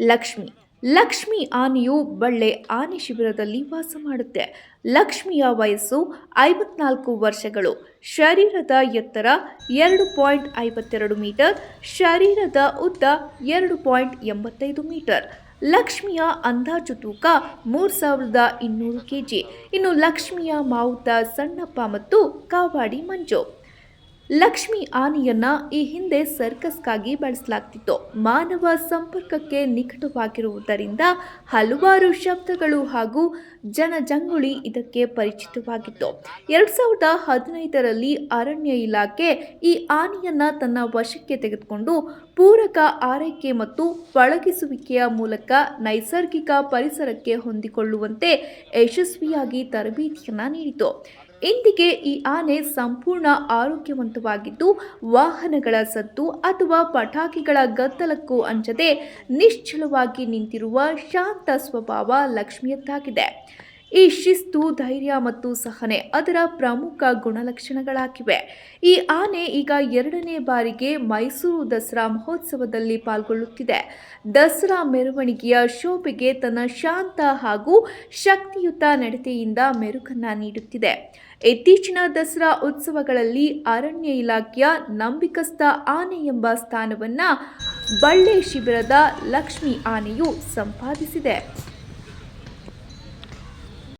ಲಕ್ಷ್ಮಿ. ಲಕ್ಷ್ಮಿ ಆನೆಯು ಬಳ್ಳೆ ಆನೆ ಶಿಬಿರದಲ್ಲಿ ವಾಸ ಮಾಡುತ್ತೆ. ಲಕ್ಷ್ಮಿಯ ವಯಸ್ಸು ಐವತ್ನಾಲ್ಕು ವರ್ಷಗಳು. ಶರೀರದ ಎತ್ತರ ಎರಡು ಪಾಯಿಂಟ್ ಐವತ್ತೆರಡು ಮೀಟರ್, ಶರೀರದ ಉದ್ದ ಎರಡು ಪಾಯಿಂಟ್ ಎಂಬತ್ತೈದು ಮೀಟರ್. ಲಕ್ಷ್ಮಿಯ ಅಂದಾಜು ತೂಕ ಮೂರು ಸಾವಿರದ ಇನ್ನೂರು ಕೆಜಿ. ಇನ್ನು ಲಕ್ಷ್ಮಿಯ ಮಾವುತ ಸಣ್ಣಪ್ಪ ಮತ್ತು ಕಾವಾಡಿ ಮಂಜು. ಲಕ್ಷ್ಮಿ ಆನೆಯನ್ನ ಈ ಹಿಂದೆ ಸರ್ಕಸ್ಗಾಗಿ ಬಳಸಲಾಗ್ತಿತ್ತು. ಮಾನವ ಸಂಪರ್ಕಕ್ಕೆ ನಿಕಟವಾಗಿರುವುದರಿಂದ ಹಲವಾರು ಶಬ್ದಗಳು ಹಾಗೂ ಜನಜಂಗುಳಿ ಇದಕ್ಕೆ ಪರಿಚಿತವಾಗಿತ್ತು. ಎರಡು ಸಾವಿರದ ಹದಿನೈದರಲ್ಲಿ ಅರಣ್ಯ ಇಲಾಖೆ ಈ ಆನೆಯನ್ನ ತನ್ನ ವಶಕ್ಕೆ ತೆಗೆದುಕೊಂಡು ಪೂರಕ ಆರೈಕೆ ಮತ್ತು ಪಳಗಿಸುವಿಕೆಯ ಮೂಲಕ ನೈಸರ್ಗಿಕ ಪರಿಸರಕ್ಕೆ ಹೊಂದಿಕೊಳ್ಳುವಂತೆ ಯಶಸ್ವಿಯಾಗಿ ತರಬೇತಿಯನ್ನ ನೀಡಿತು. ಇಂದಿಗೆ ಈ ಆನೆ ಸಂಪೂರ್ಣ ಆರೋಗ್ಯವಂತವಾಗಿದ್ದು, ವಾಹನಗಳ ಸದ್ದು ಅಥವಾ ಪಟಾಕಿಗಳ ಗದ್ದಲಕ್ಕೂ ಅಂಜದೆ ನಿಶ್ಚಲವಾಗಿ ನಿಂತಿರುವ ಶಾಂತ ಸ್ವಭಾವ ಲಕ್ಷ್ಮಿಯದ್ದಾಗಿದೆ. ಈ ಶಿಸ್ತು, ಧೈರ್ಯ ಮತ್ತು ಸಹನೆ ಅದರ ಪ್ರಮುಖ ಗುಣಲಕ್ಷಣಗಳಾಗಿವೆ. ಈ ಆನೆ ಈಗ ಎರಡನೇ ಬಾರಿಗೆ ಮೈಸೂರು ದಸರಾ ಮಹೋತ್ಸವದಲ್ಲಿ ಪಾಲ್ಗೊಳ್ಳುತ್ತಿದೆ. ದಸರಾ ಮೆರವಣಿಗೆಯ ಶೋಭೆಗೆ ತನ್ನ ಶಾಂತ ಹಾಗೂ ಶಕ್ತಿಯುತ ನಡತೆಯಿಂದ ಮೆರುಗನ್ನ ನೀಡುತ್ತಿದೆ. ಇತ್ತೀಚಿನ ದಸರಾ ಉತ್ಸವಗಳಲ್ಲಿ ಅರಣ್ಯ ಇಲಾಖೆಯ ನಂಬಿಕಸ್ಥ ಆನೆ ಎಂಬ ಸ್ಥಾನವನ್ನ ಬಳ್ಳೆ ಶಿಬಿರದ ಲಕ್ಷ್ಮಿ ಆನೆಯು ಸಂಪಾದಿಸಿದೆ.